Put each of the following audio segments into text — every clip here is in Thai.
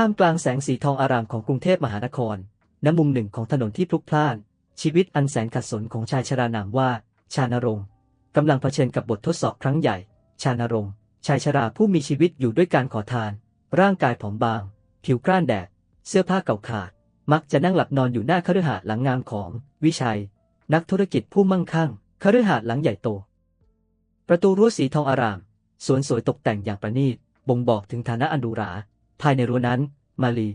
ท่ามกลางแสงสีทองอารามของกรุงเทพมหานคร ณ มุมหนึ่งของถนนที่พลุกพล่าน ชีวิตอันแสนขัดสนของชายชรานามว่า ชานรงค์กำลังเผชิญกับบททดสอบครั้งใหญ่ ชานรงค์ชายชราผู้มีชีวิตอยู่ด้วยการขอทาน ร่างกายผอมบาง ผิวกร้านแดด เสื้อผ้าเก่าขาด มักจะนั่งหลับนอนอยู่หน้าคฤหาสน์หลังงามของวิชัย นักธุรกิจผู้มั่งคั่งคฤหาสน์หลังใหญ่โต ประตูรั้วสีทองอาราม สวนสวยตกแต่งอย่างประณีต บ่งบอกถึงฐานะอันหรูหรา ภายในรั้วนั้น มาลี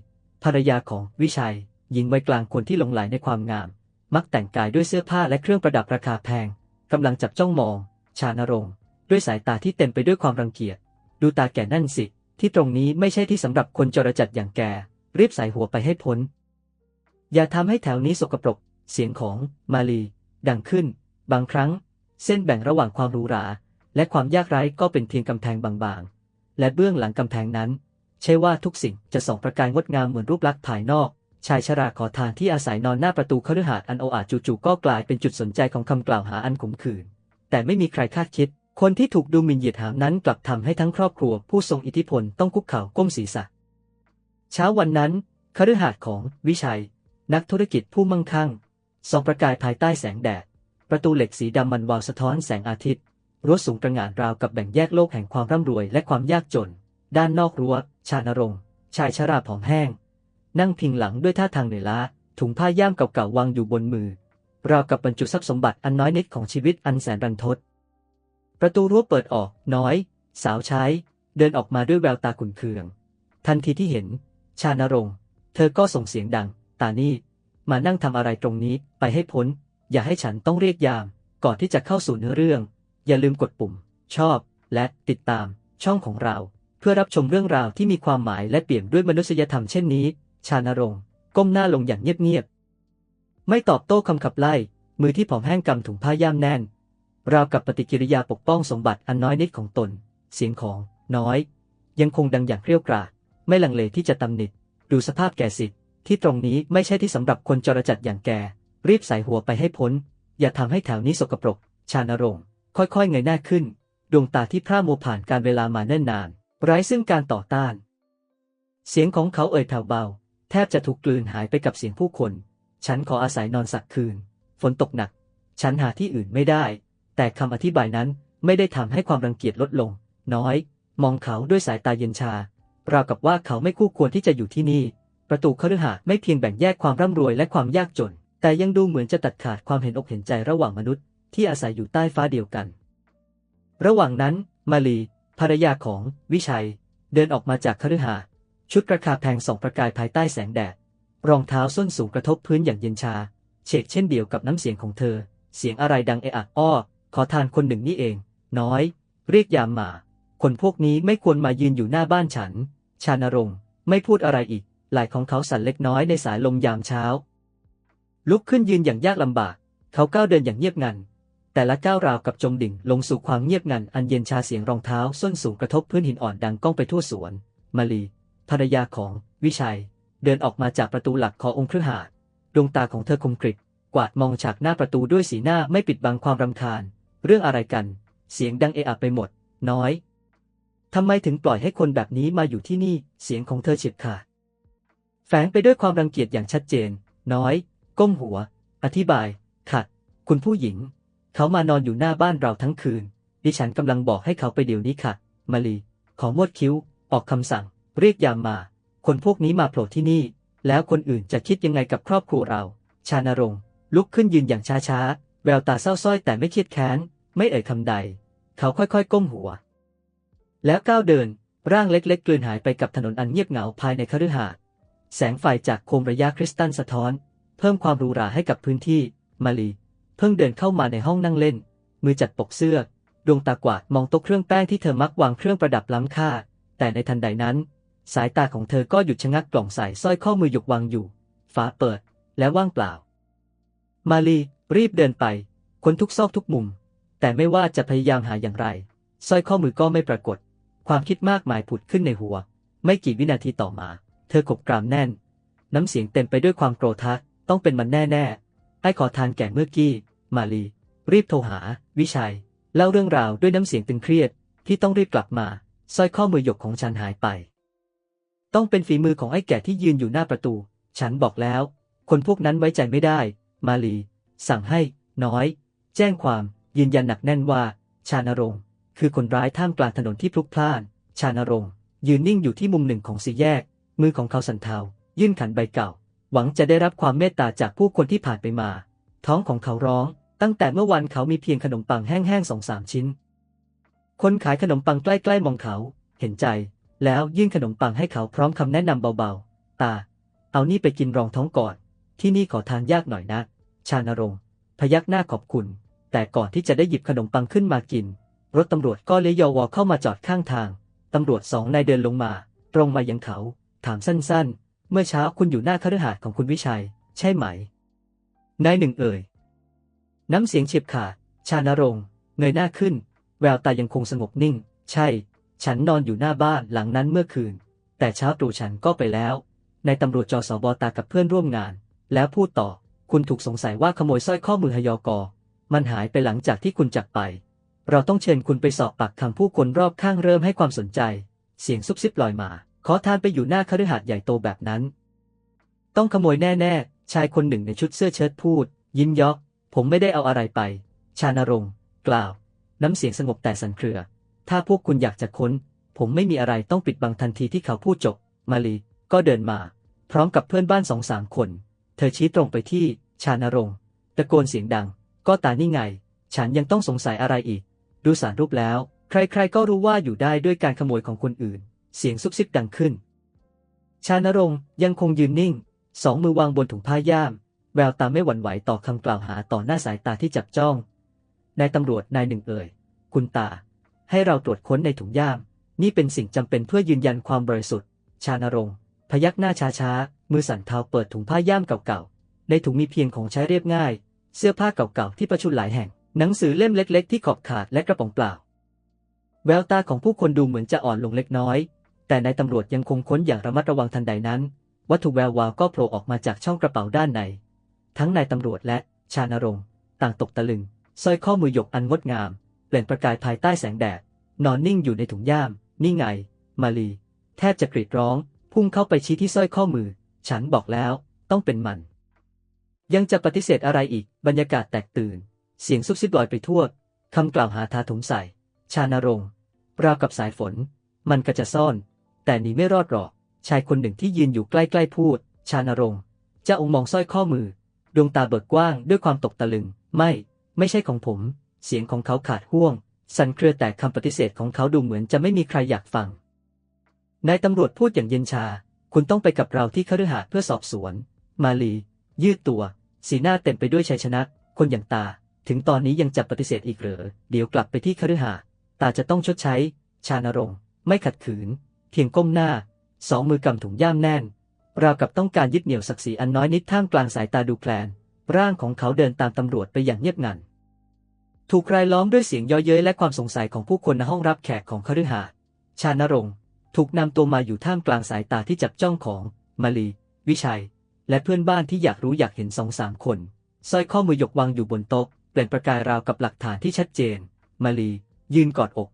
ภรรยาของวิชัย หญิงวัยกลางคนที่หลงไหลในความงาม มักแต่งกายด้วยเสื้อผ้าและเครื่องประดับราคาแพงกำลังจับจ้องมอง ชานรงค์ด้วยสายตาที่เต็มไปด้วยความรังเกียจ ดูตาแก่นั่นสิ ที่ตรงนี้ไม่ใช่ที่สำหรับคนจรจัดอย่างแก รีบใส่หัวไปให้พ้น อย่าทำให้แถวนี้สกปรก เสียงของมาลี ดังขึ้น บางครั้ง เส้นแบ่งระหว่างความหรูหรา และความยากไร้ก็เป็นเพียงกำแพงบางๆ และเบื้องหลังกำแพงนั้น ใช่ว่าทุกสิ่งจะส่องประกายงดงามเหมือนรูปลักษณ์ภายนอก ชายชราขอทานที่อาศัยนอนหน้าประตูคฤหาสน์อันโออาจู่ๆก็กลายเป็นจุดสนใจของคำกล่าวหาอันขมขื่นแต่ไม่มีใครคาดคิด คนที่ถูกดูหมิ่นเหยียดหามนั้นกลับทำให้ทั้งครอบครัวผู้ทรงอิทธิพลต้องคุกเข่าก้มศีรษะ เช้าวันนั้นคฤหาสน์ของวิชัย นักธุรกิจผู้มั่งคั่งส่องประกายภายใต้แสงแดด ประตูเหล็กสีดำมันวาวสะท้อนแสงอาทิตย์รั้วสูงตระหง่านราวกับแบ่งแยกโลกแห่งความร่ำรวยและความยากจน ด้านนอกรั้ว ชานรงค์ชายชราผอมแห้ง นั่งพิงหลังด้วยท่าทางเหนื่อยล้า ถุงผ้าย่ามเก่าๆวางอยู่บนมือ ราวกับบรรจุทรัพย์สมบัติอันน้อยนิดของชีวิตอันแสนรันทด ประตูรั้วเปิดออกน้อย สาวใช้ เดินออกมาด้วยแววตาขุ่นเคือง ทันทีที่เห็น ชานรงค์เธอก็ส่งเสียงดัง ตานี่มานั่งทำอะไรตรงนี้ไปให้พ้น อย่าให้ฉันต้องเรียกยาม ก่อนที่จะเข้าสู่เนื้อเรื่อง อย่าลืมกดปุ่ม ชอบ และติดตามช่องของเรา เพื่อรับชมเรื่องราวที่มีความหมายและเปี่ยมด้วยมนุษยธรรมเช่นนี้ ชานรงค์ก้มหน้าลงอย่างเงียบๆ ไม่ตอบโต้คำขับไล่ มือที่ผอมแห้งกำถุงผ้าย่ามแน่น ราวกับปฏิกิริยาปกป้องสมบัติอันน้อยนิดของตน เสียงของ น้อย ยังคงดังอย่างเกรียวกราดไม่ลังเลที่จะตำหนิดูสภาพแกสิที่ตรงนี้ไม่ใช่ที่สำหรับคนจรจัดอย่างแก รีบใส่หัวไปให้พ้น อย่าทำให้แถวนี้สกปรก ชานรงค์ค่อยๆเงยหน้าขึ้น ดวงตาที่พร่ามัวผ่านการเวลามาเนิ่นนาน ไร้ซึ่งการต่อต้าน เสียงของเขาเอ่ยแผ่วเบา แทบจะถูกกลืนหายไปกับเสียงผู้คน ฉันขออาศัยนอนสักคืน ฝนตกหนัก ฉันหาที่อื่นไม่ได้ แต่คำอธิบายนั้นไม่ได้ทำให้ความรังเกียจลดลง น้อย มองเขาด้วยสายตาเย็นชาราวกับว่าเขาไม่คู่ควรที่จะอยู่ที่นี่ ประตูคฤหาสน์ไม่เพียงแบ่งแยกความร่ำรวยและความยากจน แต่ยังดูเหมือนจะตัดขาดความเห็นอกเห็นใจระหว่างมนุษย์ ที่อาศัยอยู่ใต้ฟ้าเดียวกัน ระหว่างนั้น มาลี ภรรยาของวิชัย เดินออกมาจากคฤหาสน์ชุดราคาแพงส่องประกายภายใต้แสงแดด รองเท้าส้นสูงกระทบพื้นอย่างเย็นชา เฉกเช่นเดียวกับน้ำเสียงของเธอ เสียงอะไรดังเอะอะอ้อ ขอทานคนหนึ่งนี่เอง น้อย เรียกยามมา คนพวกนี้ไม่ควรมายืนอยู่หน้าบ้านฉัน ชานรงค์ไม่พูดอะไรอีก ไหล่ของเขาสั่นเล็กน้อยในสายลมยามเช้า ลุกขึ้นยืนอย่างยากลำบาก เขาก้าวเดินอย่างเงียบงัน แต่ละก้าวราวกับจมดิ่งลงสู่ความเงียบงันอันเย็นชาเสียงรองเท้าส้นสูงกระทบพื้นหินอ่อนดังก้องไปทั่วสวน มาลี ภรรยาของวิชัย เดินออกมาจากประตูหลักขององค์เครือหาสน์ดวงตาของเธอคมกริบกวาดมองฉากหน้าประตูด้วยสีหน้าไม่ปิดบังความรำคาญ เรื่องอะไรกัน เสียงดังเอะอะไปหมด น้อยทำไมถึงปล่อยให้คนแบบนี้มาอยู่ที่นี่ เสียงของเธอเฉียบขาดแฝงไปด้วยความรังเกียจอย่างชัดเจน น้อย ก้มหัว อธิบาย ขัด คุณผู้หญิง เขามานอนอยู่หน้าบ้านเราทั้งคืน ดิฉันกำลังบอกให้เขาไปเดี๋ยวนี้ค่ะ มาลี ขอมวดคิ้ว ออกคำสั่ง เรียกยามมา คนพวกนี้มาโผล่ที่นี่ แล้วคนอื่นจะคิดยังไงกับครอบครัวเรา ชานรงค์ลุกขึ้นยืนอย่างช้าๆ แววตาเศร้าส้อยแต่ไม่เครียดแค้น ไม่เอ่ยคำใด เขาค่อยๆ ก้มหัว แล้วก้าวเดิน ร่างเล็กๆกลืนหายไปกับถนนอันเงียบเหงาภายในคฤหาสน์ แสงไฟจากโคมระยะคริสตัลสะท้อน เพิ่มความรูราให้กับพื้นที่ มาลี พิ่งเดินเข้ามาในห้องนั่งเล่น มือจัดปกเสื้อ ดวงตากวาดมองโต๊ะเครื่องแป้งที่เธอมักวางเครื่องประดับล้ำค่า แต่ในทันใดนั้น สายตาของเธอก็หยุดชะงักกล่องใส่สร้อยข้อมือหยกวางอยู่ฝาเปิด และว่างเปล่า มาลีรีบเดินไป ค้นทุกซอกทุกมุม แต่ไม่ว่าจะพยายามหาอย่างไรสร้อยข้อมือก็ไม่ปรากฏ ความคิดมากมายผุดขึ้นในหัว ไม่กี่วินาทีต่อมา เธอขบกรามแน่น น้ำเสียงเต็มไปด้วยความโกรธะต้องเป็นมันแน่ๆไอ้ขอทานแก่เมื่อกี้ มาลี รีบโทรหา วิชัย เล่าเรื่องราวด้วยน้ำเสียงตึงเครียด ที่ต้องรีบกลับมาสร้อยข้อมือหยกของฉันหายไป ต้องเป็นฝีมือของไอ้แก่ที่ยืนอยู่หน้าประตู ฉันบอกแล้ว คนพวกนั้นไว้ใจไม่ได้ มาลี สั่งให้ น้อย แจ้งความยืนยันหนักแน่นว่า ชานรงค์คือคนร้ายท่ามกลางถนนที่พลุกพล่าน ชานรงค์ยืนนิ่งอยู่ที่มุมหนึ่งของสี่แยก มือของเขาสั่นเทา ยื่นขันใบเก่า หวังจะได้รับความเมตตาจากผู้คนที่ผ่านไปมา ท้องของเขาร้อง ตั้งแต่เมื่อวันเขามีเพียงขนมปังแห้งๆสองสามชิ้น คนขายขนมปังใกล้ๆมองเขา เห็นใจ แล้วยื่นขนมปังให้เขาพร้อมคำแนะนำเบาๆ ตา เอานี่ไปกินรองท้องก่อน ที่นี่ขอทานยากหน่อยนะ ชานรงค์พยักหน้าขอบคุณ แต่ก่อนที่จะได้หยิบขนมปังขึ้นมากิน รถตำรวจก็เลี้ยวยอวอเข้ามาจอดข้างทาง ตำรวจสองนายเดินลงมา ตรงมายังเขา ถามสั้นๆ เมื่อเช้าคุณอยู่หน้าคฤหาสน์ของคุณวิชัย ใช่ไหม นายหนึ่งเอ่ย น้ำเสียงเฉียบขาดชานรงค์เงยหน้าขึ้น แววตายังคงสงบนิ่ง ใช่ ฉันนอนอยู่หน้าบ้านหลังนั้นเมื่อคืน แต่เช้าตรู่ฉันก็ไปแล้วนายตำรวจจอสอบอตากับเพื่อนร่วมงาน แล้วพูดต่อ คุณถูกสงสัยว่าขโมยสร้อยข้อมือฮยอกอ มันหายไปหลังจากที่คุณจากไป เราต้องเชิญคุณไปสอบปากคำผู้คนรอบข้างเริ่มให้ความสนใจ เสียงซุบซิบลอยมา ขอทานไปอยู่หน้าคฤหาสน์ใหญ่โตแบบนั้น ต้องขโมยแน่ ๆ ชายคนหนึ่งในชุดเสื้อเชิ้ตพูด ยิ้มยอก ผมไม่ได้เอาอะไรไป ชานรงค์กล่าว น้ำเสียงสงบแต่สันเครือ ถ้าพวกคุณอยากจะค้น ผมไม่มีอะไรต้องปิดบังทันทีที่เขาพูดจบ มาลีก็เดินมา พร้อมกับเพื่อนบ้านสองสามคน เธอชี้ตรงไปที่ชานรงค์ตะโกนเสียงดัง ก็ตานี่ไง ฉันยังต้องสงสัยอะไรอีก ดูสารรูปแล้ว ใครๆก็รู้ว่าอยู่ได้ด้วยการขโมยของคนอื่น เสียงซุบซิบดังขึ้น ชานรงค์ยังคงยืนนิ่ง สองมือวางบนถุงผ้าย่าม แววตาไม่หวั่นไหวต่อคำกล่าวหาต่อหน้าสายตาที่จับจ้อง นายตำรวจนายหนึ่งเอ่ย คุณตา ให้เราตรวจค้นในถุงย่าม นี่เป็นสิ่งจำเป็นเพื่อยืนยันความบริสุทธิ์ ชานรงค์พยักหน้าช้าๆ มือสั่นเทาเปิดถุงผ้าย่ามเก่าๆ ในถุงมีเพียงของใช้เรียบง่าย เสื้อผ้าเก่าๆ ที่ประชุนหลายแห่ง หนังสือเล่มเล็ก ๆ ที่ขอบขาดและกระป๋องเปล่า แววตาของผู้คนดูเหมือนจะอ่อนลงเล็กน้อย แต่นายตำรวจยังคงค้นอย่างระมัดระวังทันใดนั้น วัตถุแวววาวก็โผล่ออกมาจากช่องกระเป๋าด้านใน ทั้งนายตำรวจและชานรงค์ต่างตกตะลึงสร้อยข้อมือหยกอันงดงาม เปล่งประกายภายใต้แสงแดด นอนนิ่งอยู่ในถุงย่าม นี่ไง มาลี แทบจะกรีดร้อง พุ่งเข้าไปชี้ที่สร้อยข้อมือ ฉันบอกแล้ว ต้องเป็นมัน ยังจะปฏิเสธอะไรอีก บรรยากาศแตกตื่น เสียงซุบซิบลอยไปทั่วคำกล่าวหาทาถมใส่ ชานรงค์ราวกับสายฝน มันก็จะซ่อน แต่หนีไม่รอดหรอก ชายคนหนึ่งที่ยืนอยู่ใกล้ๆพูด ชานรงค์จ้าองค์มองสร้อยข้อมือ ดวงตาเบิกกว้างด้วยความตกตะลึง ไม่ ไม่ใช่ของผม เสียงของเขาขาดห่วง สั่นเครือแต่คำปฏิเสธของเขาดูเหมือนจะไม่มีใครอยากฟัง นายตำรวจพูดอย่างเย็นชา คุณต้องไปกับเราที่คฤหาสน์เพื่อสอบสวน มาลี ยืดตัว สีหน้าเต็มไปด้วยชัยชนะ คนอย่างตา ถึงตอนนี้ยังจะปฏิเสธอีกเหรอ เดี๋ยวกลับไปที่คฤหาสน์ตาจะต้องชดใช้ ชานรงค์ไม่ขัดขืน เพียงก้มหน้า สองมือกำถุงย่ามแน่น ราวกับต้องการยึดเหนี่ยวศักดิ์ศรีอันน้อยนิดท่ามกลางสายตาดูแคลน ร่างของเขาเดินตามตำรวจไปอย่างเงียบงัน ถูกรายล้อมด้วยเสียงเย่อเย้ยและความสงสัยของผู้คนในห้องรับแขกของคฤหาสน์ชานรงค์ถูกนำตัวมาอยู่ท่ามกลางสายตาที่จับจ้องของมาลี วิชัย และเพื่อนบ้านที่อยากรู้อยากเห็นสองสามคนสร้อยข้อมือหยกวางอยู่บนโต๊ะเปล่งประกายราวกับหลักฐานที่ชัดเจน มาลี ยืนกอดอก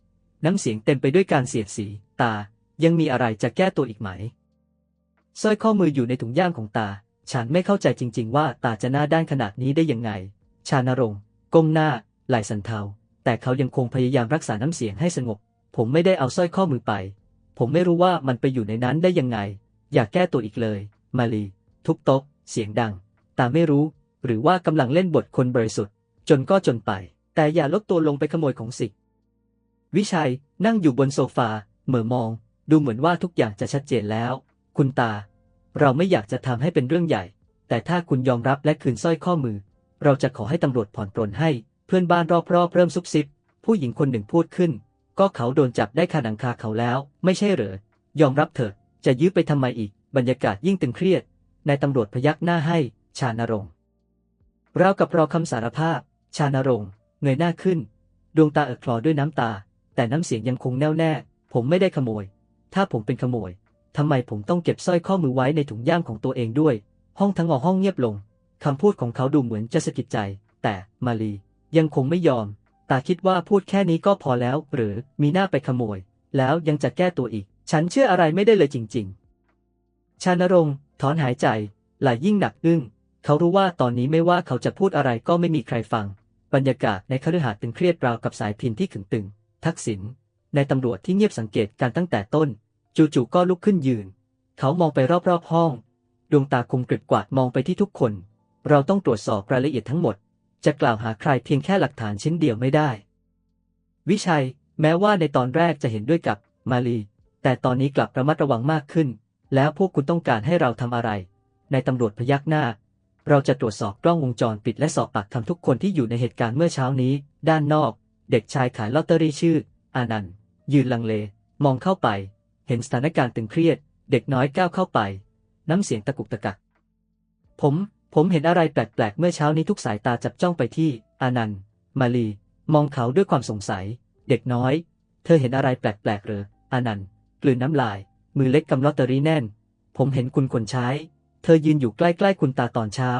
น้ำเสียงเต็มไปด้วยการเสียดสี ตา ยังมีอะไรจะแก้ตัวอีกไหม สร้อยข้อมืออยู่ในถุงย่ามของตา ฉันไม่เข้าใจจริง ๆ ว่าตาจะหน้าด้านขนาดนี้ได้ยังไง ชานรงค์ก้มหน้าไหล่สันเทา แต่เขายังคงพยายามรักษาน้ำเสียงให้สงบ ผมไม่ได้เอาสร้อยข้อมือไป ผมไม่รู้ว่ามันไปอยู่ในนั้นได้ยังไง อย่าแก้ตัวอีกเลย มาลี ทุบโต๊ะ เสียงดัง ตาไม่รู้ หรือว่ากำลังเล่นบทคนบริสุทธิ์ จนก็จนไป แต่อย่าลดตัวลงไปขโมยของสิวิชัยนั่งอยู่บนโซฟาเหม่อมอง ดูเหมือนว่าทุกอย่างจะชัดเจนแล้ว คุณตา เราไม่อยากจะทำให้เป็นเรื่องใหญ่ แต่ถ้าคุณยอมรับและคืนสร้อยข้อมือ เราจะขอให้ตำรวจผ่อนปรนให้ เพื่อนบ้านรอบๆเริ่มซุบซิบ ผู้หญิงคนหนึ่งพูดขึ้น ก็เขาโดนจับได้คาหนังคาเขาแล้ว ไม่ใช่เหรอ ยอมรับเถอะ จะยื้อไปทำไมอีก บรรยากาศยิ่งตึงเครียด นายตำรวจพยักหน้าให้ ชานรงค์ราวกับรอคำสารภาพ ชานรงค์เงยหน้าขึ้น ดวงตาเอิกคลอด้วยน้ำตา แต่น้ำเสียงยังคงแน่วแน่ ผมไม่ได้ขโมย ถ้าผมเป็นขโมย ทำไมผมต้องเก็บสร้อยข้อมือไว้ในถุงย่ามของตัวเองด้วย ห้องทั้งหอห้องเงียบลง คำพูดของเขาดูเหมือนจะสะกิดใจ แต่มาลียังคงไม่ยอม ตาคิดว่าพูดแค่นี้ก็พอแล้ว หรือมีหน้าไปขโมย แล้วยังจะแก้ตัวอีก ฉันเชื่ออะไรไม่ได้เลยจริง ๆ ชานรงค์ถอนหายใจหลายิ่งหนักอึ้ง เขารู้ว่าตอนนี้ไม่ว่าเขาจะพูดอะไรก็ไม่มีใครฟัง บรรยากาศในคฤหาสน์ตึงเครียดราวกับสายพินที่ขึงตึง ทักษิณในตำรวจที่เงียบสังเกตการตั้งแต่ต้น จู่ๆก็ลุกขึ้นยืน เขามองไปรอบๆห้อง ดวงตาคมกริบกวาดมองไปที่ทุกคน เราต้องตรวจสอบรายละเอียดทั้งหมด จะกล่าวหาใครเพียงแค่หลักฐานชิ้นเดียวไม่ได้ วิชัย แม้ว่าในตอนแรกจะเห็นด้วยกับมาลี แต่ตอนนี้กลับระมัดระวังมากขึ้น แล้วพวกคุณต้องการให้เราทำอะไร ในตำรวจพยักหน้า เราจะตรวจสอบกล้องวงจรปิดและสอบปากคำทุกคนที่อยู่ในเหตุการณ์เมื่อเช้านี้ ด้านนอก เด็กชายขายลอตเตอรี่ชื่อ อานันต์ยืนลังเล มองเข้าไป เห็นสถานการณ์ตึงเครียด เด็กน้อยก้าวเข้าไป น้ำเสียงตะกุกตะกัก ผม ผมเห็นอะไรแปลกๆ เมื่อเช้านี้ทุกสายตาจับจ้องไปที่ อานันต์มาลี มองเขาด้วยความสงสัย เด็กน้อย เธอเห็นอะไรแปลกๆเหรออานันต์กลืนน้ำลาย มือเล็กกำลอตเตอรี่แน่น ผมเห็นคุณคนใช้ เธอยืนอยู่ใกล้ๆคุณตาตอนเช้า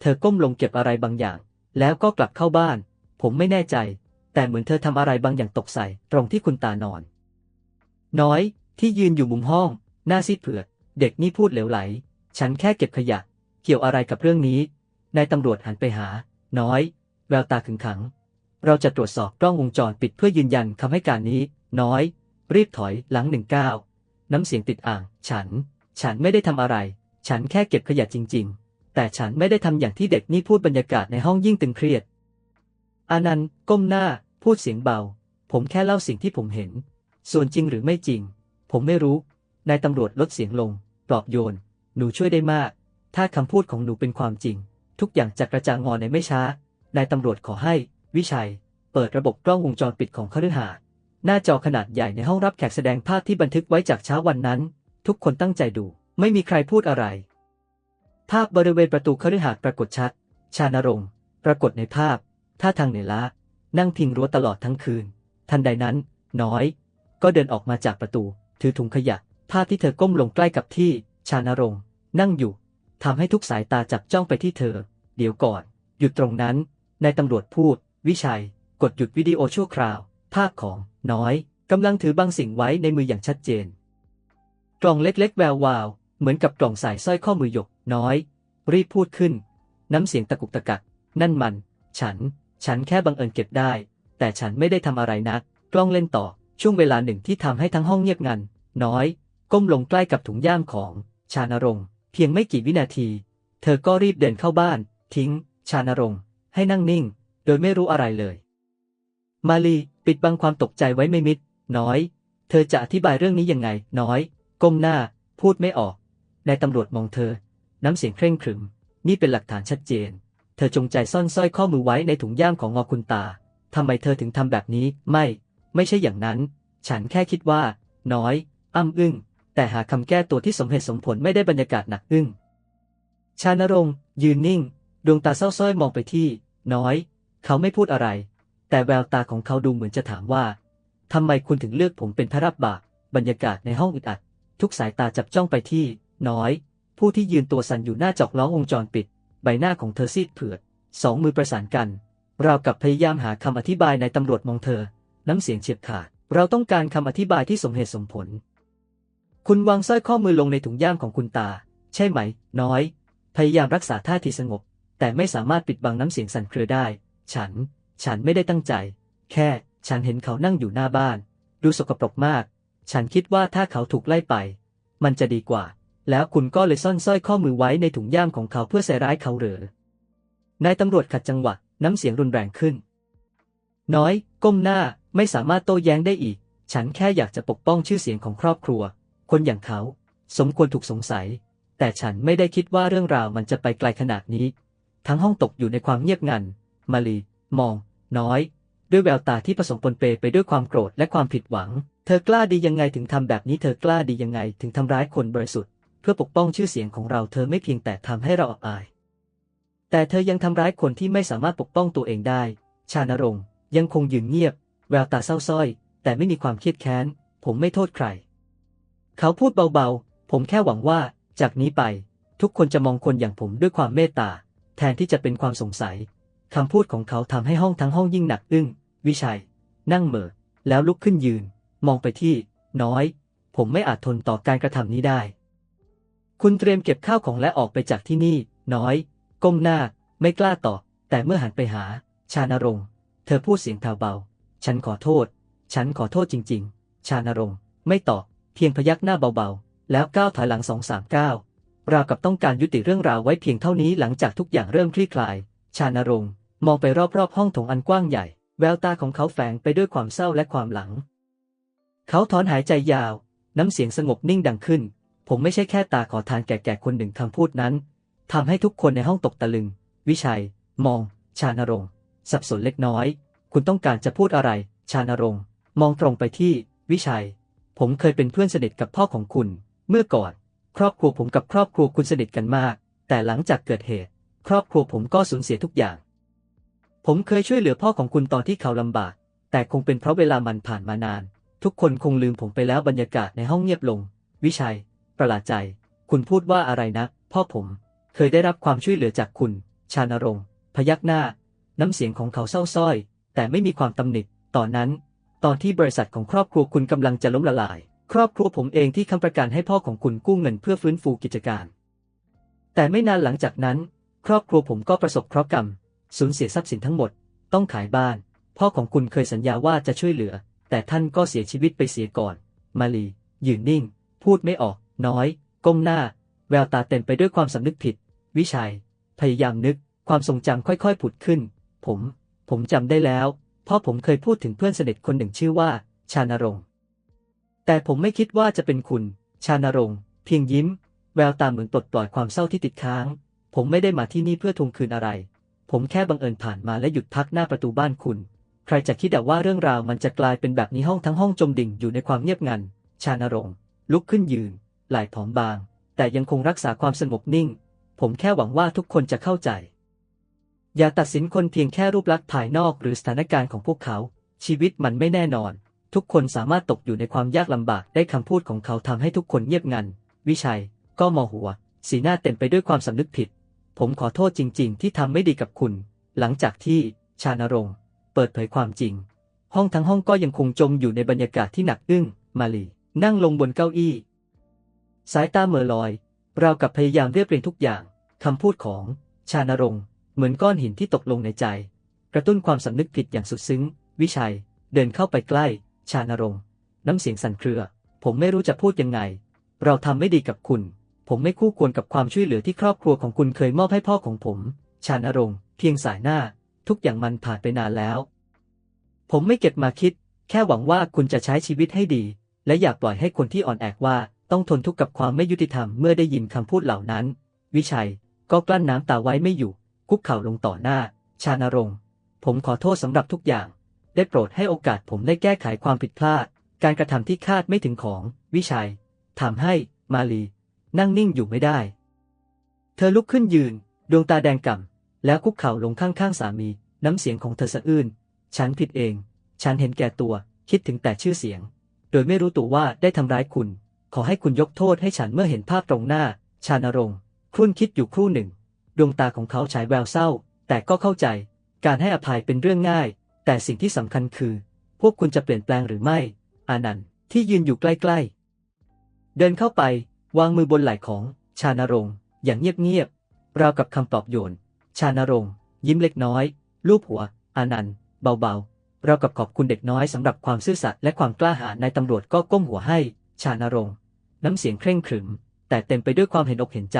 เธอก้มลงเก็บอะไรบางอย่าง แล้วก็กลับเข้าบ้าน ผมไม่แน่ใจ แต่เหมือนเธอทำอะไรบางอย่างตกใส่ ตรงที่คุณตานอน น้อย ที่ยืนอยู่มุมห้อง หน้าซีดเผือด เด็กนี่พูดเหลวไหล ฉันแค่เก็บขยะ เกี่ยวอะไรกับเรื่องนี้ นายตำรวจหันไปหา น้อย แววตาขึงขัง เราจะตรวจสอบกล้องวงจรปิดเพื่อยืนยันคำให้การนี้ น้อย รีบถอยหลังหนึ่งก้าวน้ำเสียงติดอ่าง ฉัน ฉันไม่ได้ทำอะไร ฉันแค่เก็บขยะจริง ๆ แต่ฉันไม่ได้ทำอย่างที่เด็กนี่พูดบรรยากาศในห้องยิ่งตึงเครียด อานันต์ก้มหน้า พูดเสียงเบา ผมแค่เล่าสิ่งที่ผมเห็น ส่วนจริงหรือไม่จริง ผมไม่รู้ นายตำรวจลดเสียงลง ปลอบโยน หนูช่วยได้มาก ถ้าคำพูดของหนูเป็นความจริง ทุกอย่างจะกระจ่างงอนในไม่ช้า นายตำรวจขอให้ วิชัย เปิดระบบกล้องวงจรปิดของคฤหาสน์หน้าจอขนาดใหญ่ในห้องรับแขกแสดงภาพที่บันทึกไว้จากเช้าวันนั้น ทุกคนตั้งใจดู ไม่มีใครพูดอะไร ภาพบริเวณประตูคฤหาสน์ปรากฏชัด ชานรงค์ปรากฏในภาพ ท่าทางเหนื่อยล้า นั่งพิงรั้วตลอดทั้งคืน ทันใดนั้น น้อย ก็เดินออกมาจากประตู ถือถุงขยะ ภาพที่เธอก้มลงใกล้กับที่ชานรงค์นั่งอยู่ทำให้ทุกสายตาจับจ้องไปที่เธอ เดี๋ยวก่อน หยุดตรงนั้น นายตำรวจพูด วิชัย กดหยุดวิดีโอชั่วคราว ภาพของ น้อยกำลังถือบางสิ่งไว้ในมืออย่างชัดเจน กล่องเล็กๆ แวววาว เหมือนกับกล่องใส่สร้อยข้อมือหยก น้อย รีบพูดขึ้น น้ำเสียงตะกุกตะกัก นั่นมัน ฉัน ฉันแค่บังเอิญเก็บได้ แต่ฉันไม่ได้ทำอะไรนะกล้องเล่นต่อ ช่วงเวลาหนึ่งที่ทำให้ทั้งห้องเงียบงัน น้อย ก้มลงใกล้กับถุงย่ามของชานรงค์เพียงไม่กี่วินาที เธอก็รีบเดินเข้าบ้าน ทิ้ง ชานรงค์ให้นั่งนิ่ง โดยไม่รู้อะไรเลย มาลีปิดบังความตกใจไว้ไม่มิด น้อย เธอจะอธิบายเรื่องนี้ยังไง น้อย ก้มหน้า พูดไม่ออกนายตำรวจมองเธอ น้ำเสียงเคร่งขรึม นี่เป็นหลักฐานชัดเจน เธอจงใจซ่อนสร้อยข้อมือไว้ในถุงย่ามของงอคุณตาทำไมเธอถึงทำแบบนี้ ไม่ ไม่ใช่อย่างนั้น ฉันแค่คิดว่า น้อย อ้ำอึ้ง แต่หาคำแก้ตัวที่สมเหตุสมผลไม่ได้บรรยากาศหนักอึ้ง ชานรงค์ยืนนิ่ง ดวงตาเศร้าส้อยมองไปที่ น้อย เขาไม่พูดอะไร แต่แววตาของเขาดูเหมือนจะถามว่าทำไมคุณถึงเลือกผมเป็นพระรับบาปบรรยากาศในห้องอึดอัด ทุกสายตาจับจ้องไปที่ น้อย ผู้ที่ยืนตัวสั่นอยู่หน้าจอกล้องวงจรปิด ใบหน้าของเธอซีดเผือดสองมือประสานกัน ราวกับพยายามหาคำอธิบายในตำรวจมองเธอ น้ำเสียงเฉียบขาด เราต้องการคำอธิบายที่สมเหตุสมผล คุณวางสร้อยข้อมือลงในถุงย่ามของคุณตา ใช่ไหม น้อย พยายามรักษาท่าทีสงบ แต่ไม่สามารถปิดบังน้ำเสียงสั่นเครือได้ ฉัน ฉันไม่ได้ตั้งใจ แค่ ฉันเห็นเขานั่งอยู่หน้าบ้าน ดูสกปรกมาก ฉันคิดว่าถ้าเขาถูกไล่ไป มันจะดีกว่า แล้วคุณก็เลยซ่อนสร้อยข้อมือไว้ในถุงย่ามของเขาเพื่อใส่ร้ายเขาเหรอนายตำรวจขัดจังหวะ น้ำเสียงรุนแรงขึ้น น้อย ก้มหน้า ไม่สามารถโต้แย้งได้อีก ฉันแค่อยากจะปกป้องชื่อเสียงของครอบครัว คนอย่างเขา สมควรถูกสงสัย แต่ฉันไม่ได้คิดว่าเรื่องราวมันจะไปไกลขนาดนี้ ทั้งห้องตกอยู่ในความเงียบงัน มาลี มอง น้อย ด้วยแววตาที่ผสมปนเปไปด้วยความโกรธและความผิดหวัง เธอกล้าดียังไงถึงทำแบบนี้ เธอกล้าดียังไงถึงทำร้ายคนบริสุทธิ์ เพื่อปกป้องชื่อเสียงของเรา เธอไม่เพียงแต่ทำให้เราอับอาย แต่เธอยังทำร้ายคนที่ไม่สามารถปกป้องตัวเองได้ ชานรงค์ยังคงยืนเงียบ แววตาเศร้าส้อย แต่ไม่มีความเครียดแค้น ผมไม่โทษใคร เขาพูดเบาๆ ผมแค่หวังว่า จากนี้ไป ทุกคนจะมองคนอย่างผมด้วยความเมตตา แทนที่จะเป็นความสงสัยคำพูดของเขาทำให้ห้องทั้งห้องยิ่งหนักอึ้ง วิชัย นั่งเหม่อแล้วลุกขึ้นยืน มองไปที่ น้อย ผมไม่อาจทนต่อการกระทำนี้ได้ คุณเตรียมเก็บข้าวของและออกไปจากที่นี่ น้อย ก้มหน้า ไม่กล้าตอบแต่เมื่อหันไปหา ชานรงค์เธอพูดเสียงแผ่วเบา ฉันขอโทษ ฉันขอโทษจริง ๆ ชานรงค์ไม่ตอบ เพียงพยักหน้าเบาๆ แล้วก้าวถอยหลังสองสามก้าวราวกับต้องการยุติเรื่องราวไว้เพียงเท่านี้หลังจากทุกอย่างเริ่มคลี่คลาย ชานรงค์มองไปรอบๆ ห้องถงอันกว้างใหญ่ แววตาของเขาแฝงไปด้วยความเศร้าและความหลัง เขาถอนหายใจยาว น้ำเสียงสงบนิ่งดังขึ้น ผมไม่ใช่แค่ตาขอทานแก่ๆคนหนึ่งคำพูดนั้นทำให้ทุกคนในห้องตกตะลึง วิชัย มอง ชานรงค์สับสนเล็กน้อย คุณต้องการจะพูดอะไร ชานรงค์มองตรงไปที่ วิชัย ผมเคยเป็นเพื่อนสนิทกับพ่อของคุณ เมื่อก่อน ครอบครัวผมกับครอบครัวคุณสนิทกันมาก แต่หลังจากเกิดเหตุ ครอบครัวผมก็สูญเสียทุกอย่าง ผมเคยช่วยเหลือพ่อของคุณตอนที่เขาลำบาก แต่คงเป็นเพราะเวลามันผ่านมานาน ทุกคนคงลืมผมไปแล้วบรรยากาศในห้องเงียบลง วิชัย ประหลาดใจ คุณพูดว่าอะไรนะพ่อผม เคยได้รับความช่วยเหลือจากคุณ ชานรงค์พยักหน้า น้ำเสียงของเขาเศร้าส้อย แต่ไม่มีความตำหนิตอนนั้น ตอนที่บริษัทของครอบครัวคุณกำลังจะล้มละลาย ครอบครัวผมเองที่ค้ำประกันให้พ่อของคุณกู้เงินเพื่อฟื้นฟูกิจการ แต่ไม่นานหลังจากนั้น ครอบครัวผมก็ประสบเคราะห์กรรม สูญเสียทรัพย์สินทั้งหมด ต้องขายบ้าน พ่อของคุณเคยสัญญาว่าจะช่วยเหลือ แต่ท่านก็เสียชีวิตไปเสียก่อน มาลี ยืนนิ่ง พูดไม่ออก น้อย ก้มหน้า แววตาเต็มไปด้วยความสำนึกผิด วิชัย พยายามนึก ความทรงจำค่อยๆผุดขึ้น ผม ผมจำได้แล้วเพ่อผมเคยพูดถึงเพื่อนสนิทคนหนึ่งชื่อว่า ชานรงค์แต่ผมไม่คิดว่าจะเป็นคุณ ชานรงค์เพียงยิ้ม แววตาเหมือนปลดปล่อยความเศร้าที่ติดค้าง ผมไม่ได้มาที่นี่เพื่อทวงคืนอะไร ผมแค่บังเอิญผ่านมาและหยุดพักหน้าประตูบ้านคุณ ใครจะคิดว่าเรื่องราวมันจะกลายเป็นแบบนี้ห้องทั้งห้องจมดิ่งอยู่ในความเงียบงัน ชานรงค์ลุกขึ้นยืน ไหล่ผอมบาง แต่ยังคงรักษาความสงบนิ่ง ผมแค่หวังว่าทุกคนจะเข้าใจ อย่าตัดสินคนเพียงแค่รูปลักษณ์ภายนอกหรือสถานการณ์ของพวกเขา ชีวิตมันไม่แน่นอน ทุกคนสามารถตกอยู่ในความยากลำบากได้คำพูดของเขาทำให้ทุกคนเงียบงัน วิชัย ก็มอหัว สีหน้าเต็มไปด้วยความสำนึกผิด ผมขอโทษจริง ๆ ที่ทำไม่ดีกับคุณ หลังจากที่ชานรงค์เปิดเผยความจริง ห้องทั้งห้องก็ยังคงจมอยู่ในบรรยากาศที่หนักอึ้ง มาลี นั่งลงบนเก้าอี้ สายตาเหม่อลอย เรากับพยายามเรียบเรียงทุกอย่างคำพูดของชานรงค์ เหมือนก้อนหินที่ตกลงในใจ กระตุ้นความสำนึกผิดอย่างสุดซึ้ง วิชัย เดินเข้าไปใกล้ ชานรงค์ น้ำเสียงสั่นเครือ ผมไม่รู้จะพูดยังไง เราทำไม่ดีกับคุณ ผมไม่คู่ควรกับความช่วยเหลือที่ครอบครัวของคุณเคยมอบให้พ่อของผม ชานรงค์เพียงสายหน้า ทุกอย่างมันผ่านไปนานแล้ว ผมไม่เก็บมาคิด แค่หวังว่าคุณจะใช้ชีวิตให้ดี และอยากปล่อยให้คนที่อ่อนแอว่าต้องทนทุกข์กับความไม่ยุติธรรมเมื่อได้ยินคำพูดเหล่านั้น วิชัยก็กลั้นน้ำตาไว้ไม่อยู่ คุกเข่าลงต่อหน้า ชานรงค์ผมขอโทษสำหรับทุกอย่าง ได้โปรดให้โอกาสผมได้แก้ไขความผิดพลาด การกระทำที่คาดไม่ถึงของ วิชัยทำให้มาลี นั่งนิ่งอยู่ไม่ได้ เธอลุกขึ้นยืน ดวงตาแดงก่ำแล้วคุกเข่าลงข้างๆสามี น้ำเสียงของเธอสะอื้นฉันผิดเอง ฉันเห็นแก่ตัว คิดถึงแต่ชื่อเสียง โดยไม่รู้ตัวว่าได้ทำร้ายคุณ ขอให้คุณยกโทษให้ฉันเมื่อเห็นภาพตรงหน้า ชานรงค์ครุ่นคิดอยู่ครู่หนึ่ง ดวงตาของเขาฉายแววเศร้า แต่ก็เข้าใจ การให้อภัยเป็นเรื่องง่าย แต่สิ่งที่สำคัญคือ พวกคุณจะเปลี่ยนแปลงหรือไม่ อานันต์ที่ยืนอยู่ใกล้ๆ เดินเข้าไป วางมือบนไหล่ของชานรงค์อย่างเงียบๆราวกับคำปลอบโยน ชานรงค์ยิ้มเล็กน้อย ลูบหัว อานันต์เบาๆราวกับขอบคุณเด็กน้อยสำหรับความซื่อสัตย์และความกล้าหาญนายตำรวจก็ก้มหัวให้ ชานรงค์น้ำเสียงเคร่งขรึม แต่เต็มไปด้วยความเห็นอกเห็นใจ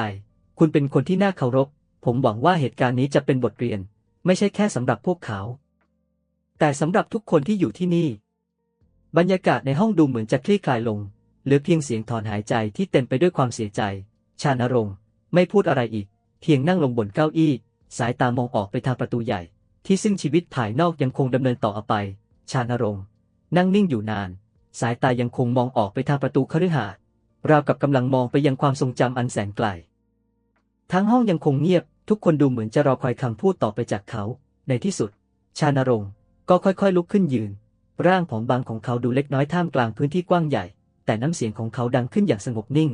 คุณเป็นคนที่น่าเคารพ ผมหวังว่าเหตุการณ์นี้จะเป็นบทเรียน ไม่ใช่แค่สำหรับพวกเขา แต่สำหรับทุกคนที่อยู่ที่นี่ บรรยากาศในห้องดูเหมือนจะคลี่คลายลง เหลือเพียงเสียงถอนหายใจที่เต็มไปด้วยความเสียใจ ชานรงค์ไม่พูดอะไรอีก เพียงนั่งลงบนเก้าอี้ สายตามองออกไปทางประตูใหญ่ ที่ซึ่งชีวิตภายนอกยังคงดำเนินต่อไป ชานรงค์นั่งนิ่งอยู่นาน สายตายังคงมองออกไปทางประตูคฤหาสน์ราวกับกำลังมองไปยังความทรงจำอันแสนไกล ทั้งห้องยังคงเงียบ ทุกคนดูเหมือนจะรอคอยคำพูดต่อไปจากเขา ในที่สุด ชานรงค์ก็ค่อยๆลุกขึ้นยืน ร่างผอมบางของเขาดูเล็กน้อยท่ามกลางพื้นที่กว้างใหญ่ แต่น้ำเสียงของเขาดังขึ้นอย่างสงบนิ่ง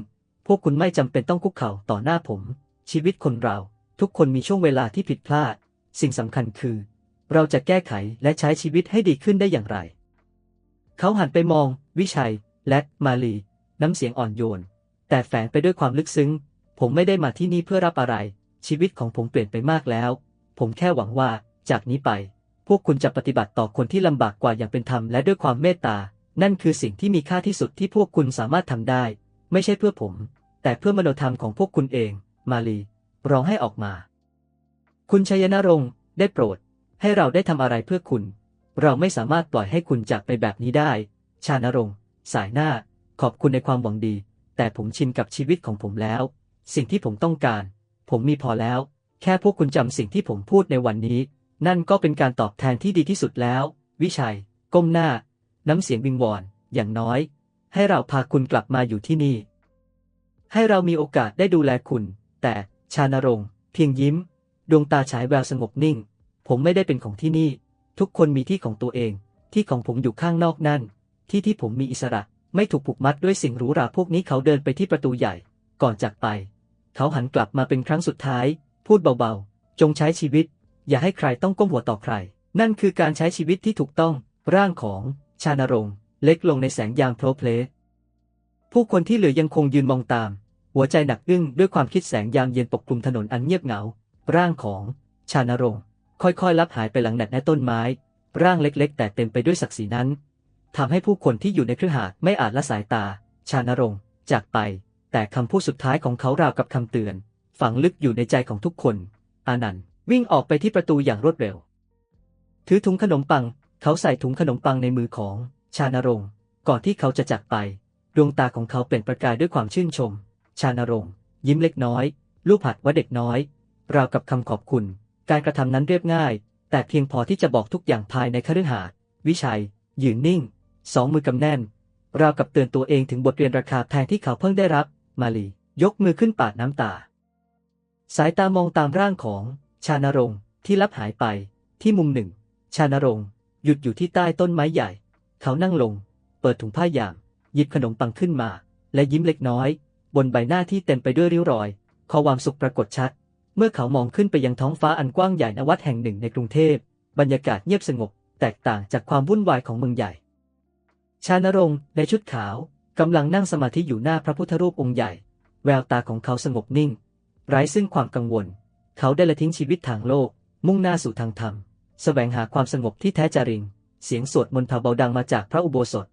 พวกคุณไม่จำเป็นต้องคุกเข่าต่อหน้าผม ชีวิตคนเรา ทุกคนมีช่วงเวลาที่ผิดพลาด สิ่งสำคัญคือ เราจะแก้ไขและใช้ชีวิตให้ดีขึ้นได้อย่างไร เขาหันไปมอง วิชัย และมาลี น้ำเสียงอ่อนโยน แต่แฝงไปด้วยความลึกซึ้ง ผมไม่ได้มาที่นี่เพื่อรับอะไร ชีวิตของผมเปลี่ยนไปมากแล้ว ผมแค่หวังว่า จากนี้ไป พวกคุณจะปฏิบัติต่อคนที่ลำบากกว่าอย่างเป็นธรรมและด้วยความเมตตา นั่นคือสิ่งที่มีค่าที่สุดที่พวกคุณสามารถทำได้ ไม่ใช่เพื่อผม แต่เพื่อมโนธรรมของพวกคุณเอง มาลีร้องให้ออกมา คุณชัยนรงค์ได้โปรด ให้เราได้ทำอะไรเพื่อคุณ เราไม่สามารถปล่อยให้คุณจากไปแบบนี้ได้ ชานรงค์สายหน้า ขอบคุณในความหวังดี แต่ผมชินกับชีวิตของผมแล้ว สิ่งที่ผมต้องการ ผมมีพอแล้ว แค่พวกคุณจำสิ่งที่ผมพูดในวันนี้ นั่นก็เป็นการตอบแทนที่ดีที่สุดแล้ว วิชัย ก้มหน้า น้ำเสียงวิงวอน อย่างน้อย ให้เราพาคุณกลับมาอยู่ที่นี่ ให้เรามีโอกาสได้ดูแลคุณ แต่ชานรงค์เพียงยิ้ม ดวงตาฉายแววสงบนิ่ง ผมไม่ได้เป็นของที่นี่ ทุกคนมีที่ของตัวเอง ที่ของผมอยู่ข้างนอกนั่น ที่ที่ผมมีอิสระ ไม่ถูกผูกมัดด้วยสิ่งหรูหราพวกนี้เขาเดินไปที่ประตูใหญ่ ก่อนจากไป เขาหันกลับมาเป็นครั้งสุดท้าย พูดเบาๆ จงใช้ชีวิต อย่าให้ใครต้องก้มหัวต่อใคร นั่นคือการใช้ชีวิตที่ถูกต้อง ร่างของชานรงค์เล็กลงในแสงยางโพลเพลผู้คนที่เหลือยังคงยืนมองตาม หัวใจหนักอึ้งด้วยความคิดแสงยามเย็นปกคลุมถนนอันเงียบเหงา ร่างของชานรงค์ค่อยๆลับหายไปหลังแดดแน่ต้นไม้ ร่างเล็กๆ แต่เต็มไปด้วยศักดิ์ศรีนั้นทำให้ผู้คนที่อยู่ในเครือหาไม่อาจละสายตา ชานรงค์จากไป แต่คำพูดสุดท้ายของเขาราวกับคำเตือน ฝังลึกอยู่ในใจของทุกคน อานันต์วิ่งออกไปที่ประตูอย่างรวดเร็ว ถือถุงขนมปัง เขาใส่ถุงขนมปังในมือของชานรงค์ก่อนที่เขาจะจากไป ดวงตาของเขาเปล่งประกายด้วยความชื่นชม ชานรงค์ยิ้มเล็กน้อย ลูกผัดว่าเด็กน้อย ราวกับคำขอบคุณ การกระทำนั้นเรียบง่าย แต่เพียงพอที่จะบอกทุกอย่างภายในคฤหาสน์วิชัย ยืนนิ่ง สองมือกำแน่น ราวกับเตือนตัวเองถึงบทเรียนราคาแพงที่เขาเพิ่งได้รับ มาลี ยกมือขึ้นปาดน้ำตา สายตามองตามร่างของชานรงค์ที่ลับหายไปที่มุมหนึ่ง ชานรงค์หยุดอยู่ที่ใต้ต้นไม้ใหญ่ เขานั่งลง เปิดถุงผ้ายาง หยิบขนมปังขึ้นมา และยิ้มเล็กน้อย บนใบหน้าที่เต็มไปด้วยริ้วรอยขอความสุขปรากฏชัด เมื่อเขามองขึ้นไปยังท้องฟ้าอันกว้างใหญ่ณวัดแห่งหนึ่งในกรุงเทพ บรรยากาศเงียบสงบ แตกต่างจากความวุ่นวายของเมืองใหญ่ ชานรงค์ในชุดขาว กำลังนั่งสมาธิอยู่หน้าพระพุทธรูปองค์ใหญ่ แววตาของเขาสงบนิ่ง ไร้ซึ่งความกังวล เขาได้ละทิ้งชีวิตทางโลก มุ่งหน้าสู่ทางธรรมแสวงหาความสงบที่แท้จริง เสียงสวดมนต์เบาดังมาจากพระอุโบสถ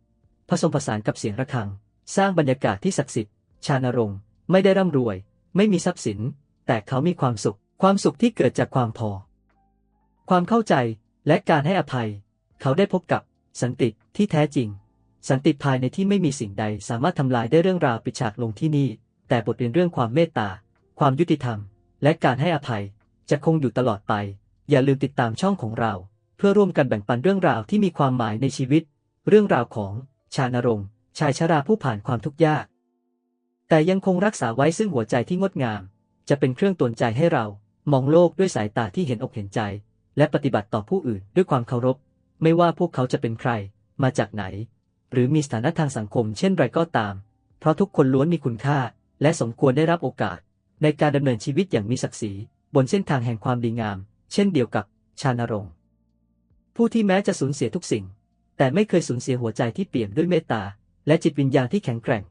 ผสมผสานกับเสียงระฆัง สร้างบรรยากาศที่ศักดิ์สิทธิ์ ชานรงค์ไม่ได้ร่ำรวย ไม่มีทรัพย์สิน แต่เขามีความสุข ความสุขที่เกิดจากความพอ ความเข้าใจและการให้อภัย เขาได้พบกับสันติที่แท้จริง สันติภายในที่ไม่มีสิ่งใดสามารถทำลายได้เรื่องราวปิดฉากลงที่นี่ แต่บทเรียนเรื่องความเมตตา ความยุติธรรม และการให้อภัย จะคงอยู่ตลอดไป อย่าลืมติดตามช่องของเรา เพื่อร่วมกันแบ่งปันเรื่องราวที่มีความหมายในชีวิต เรื่องราวของชานรงค์ชายชราผู้ผ่านความทุกข์ยาก แต่ยังคงรักษาไว้ซึ่งหัวใจที่งดงาม จะเป็นเครื่องตวนใจให้เรา มองโลกด้วยสายตาที่เห็นอกเห็นใจ และปฏิบัติต่อผู้อื่นด้วยความเคารพ ไม่ว่าพวกเขาจะเป็นใคร มาจากไหน หรือมีสถานะทางสังคมเช่นไรก็ตาม เพราะทุกคนล้วนมีคุณค่า และสมควรได้รับโอกาส ในการดำเนินชีวิตอย่างมีศักดิ์ศรี บนเส้นทางแห่งความดีงาม เช่นเดียวกับชานรงค์ผู้ที่แม้จะสูญเสียทุกสิ่ง แต่ไม่เคยสูญเสียหัวใจที่เปี่ยมด้วยเมตตา และจิตวิญญาณที่แข็งแกร่ง